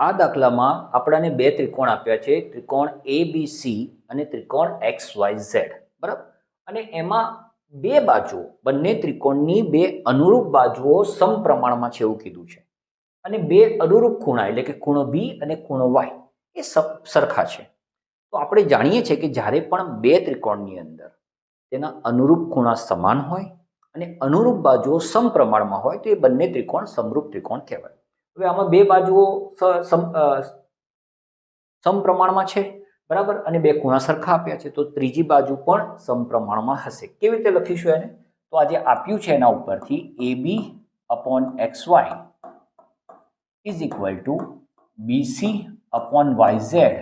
આ દાખલામાં આપણાને બે ત્રિકોણ આપ્યા છે, ત્રિકોણ એ બી સી અને ત્રિકોણ એક્સ વાય ઝેડ બરાબર? અને એમાં બે બાજુઓ, બંને ત્રિકોણની બે અનુરૂપ બાજુઓ સમપ્રમાણમાં છે એવું કીધું છે. અને બે અનુરૂપ ખૂણા એટલે કે ખૂણો બી અને ખૂણો વાય એ સરખા છે. તો આપણે જાણીએ છીએ કે જ્યારે પણ બે ત્રિકોણની અંદર તેના અનુરૂપ ખૂણા સમાન હોય અને અનુરૂપ બાજુઓ સમપ્રમાણમાં હોય તો એ બંને ત્રિકોણ સમરૂપ ત્રિકોણ કહેવાય. હવે આમાં બે બાજુઓ સમપ્રમાણમાં છે, બરાબર? અને બે ખૂણા સરખા આપ્યા છે, તો ત્રીજી બાજુ પણ સમપ્રમાણમાં હશે. કેવી રીતે લખીશું એને? તો આ જે આપ્યું છે એના ઉપરથી A B upon X Y is equal to BC upon Y Z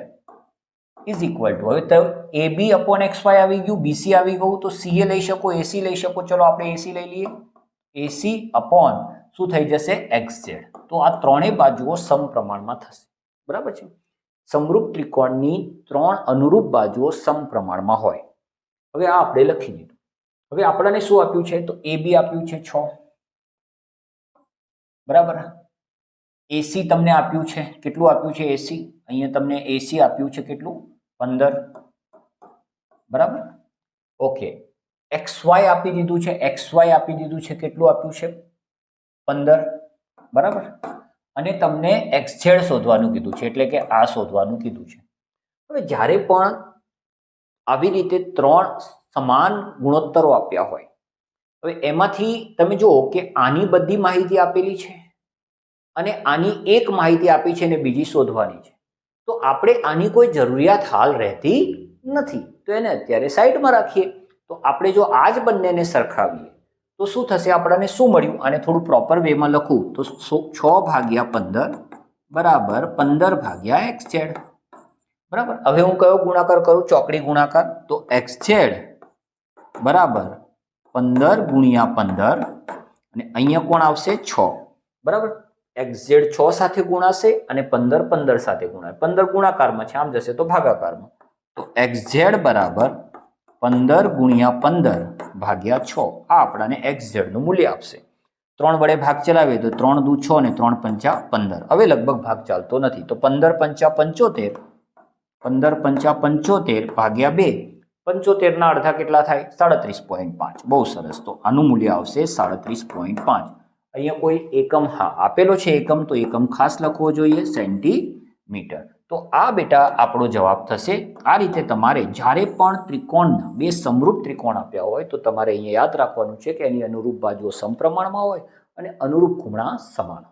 is equal to. હવે તો A B upon X Y આવી ગયું બીસી આવી ગયું, તો સીએ લઈ શકો એસી લઈ શકો. ચલો આપણે એસી લઈ લઈએ. એસી અપોન શું થઈ જશે? એક્સ ઝેડ તો આ ત્રણેય બાજુઓ સમપ્રમાણમાં થશે. બરાબર છે? સમરૂપ ત્રિકોણની ત્રણ અનુરૂપ બાજુઓ સમપ્રમાણમાં હોય. હવે આ આપણે લખી દીધું. હવે આપણને શું આપ્યું છે? તો એ બી આપ્યું છે છ. બરાબર? એસી તમને આપ્યું છે. કેટલું આપ્યું છે? એસી અહીંયા તમને એસી આપ્યું છે કેટલું? પંદર. બરાબર? ઓકે. એક્સ વાય આપી દીધું છે. એક્સ વાય આપી દીધું છે. કેટલું આપ્યું છે? પંદર, બરાબર? અને તમને એક્સેડ શોધવાનું કીધું છે, એટલે કે આ શોધવાનું કીધું છે. હવે જ્યારે પણ આવી રીતે ત્રણ સમાન ગુણોત્તરો આપ્યા હોય, હવે એમાંથી તમે જુઓ કે આની બધી માહિતી આપેલી છે અને આની એક માહિતી આપી છે ને બીજી શોધવાની છે. તો આપણે આની કોઈ જરૂરિયાત હાલ રહેતી નથી. તો એને અત્યારે સાઈડમાં રાખીએ. તો આપણે જો આ જ બંનેને સરખાવીએ તો શું થશે? આપણને શું મળ્યું? અને થોડું પ્રોપર વેમાં લખું. તો છ ભાગ્યા પંદર બરાબર પંદર ભાગ્યા એક્સ ઝેડ બરાબર? હવે હું કયો ગુણાકાર કરું? ચોકડી ગુણાકાર. તો એક્સ ઝેડ બરાબર પંદર ગુણ્યા પંદર અને અહીંયા કોણ આવશે? છ. બરાબર? એક્સ ઝેડ છ સાથે ગુણાશે અને પંદર પંદર સાથે ગુણાય પંદર ગુણાકારમાં છે, આમ જશે તો ભાગાકારમાં. તો એક્સ ઝેડ બરાબર પંદર ગુણ્યા પંદર ભાગ્યા છ. આ આપણાને એક્સ ઝેડનું મૂલ્ય આપશે. ત્રણ વડે ભાગ ચલાવીએ તો ત્રણ દુ છ અને ત્રણ પંચા પંદર. હવે લગભગ ભાગ ચાલતો નથી. તો પંદર પંચા પંચોતેર, પંદર પંચા પંચોતેર ભાગ્યા બે. પંચોતેરના અડધા કેટલા થાય? સાડત્રીસ પોઈન્ટ પાંચ. બહુ સરસ. તો આનું મૂલ્ય આવશે સાડત્રીસ પોઈન્ટ પાંચ. અહીંયા કોઈ એકમ હા આપેલો છે એકમ, તો એકમ ખાસ લખવો જોઈએ સેન્ટીમીટર. તો આ બેટા આપણો જવાબ થશે, આ રીતે તમારે જ્યારે પણ ત્રિકોણના બે સમરૂપ ત્રિકોણ આપ્યા હોય, તો તમારે અહીંયા યાદ રાખવાનું છે કે એની અનુરૂપ બાજુઓ સમપ્રમાણમાં હોય અને અનુરૂપ ખૂણા સમાન.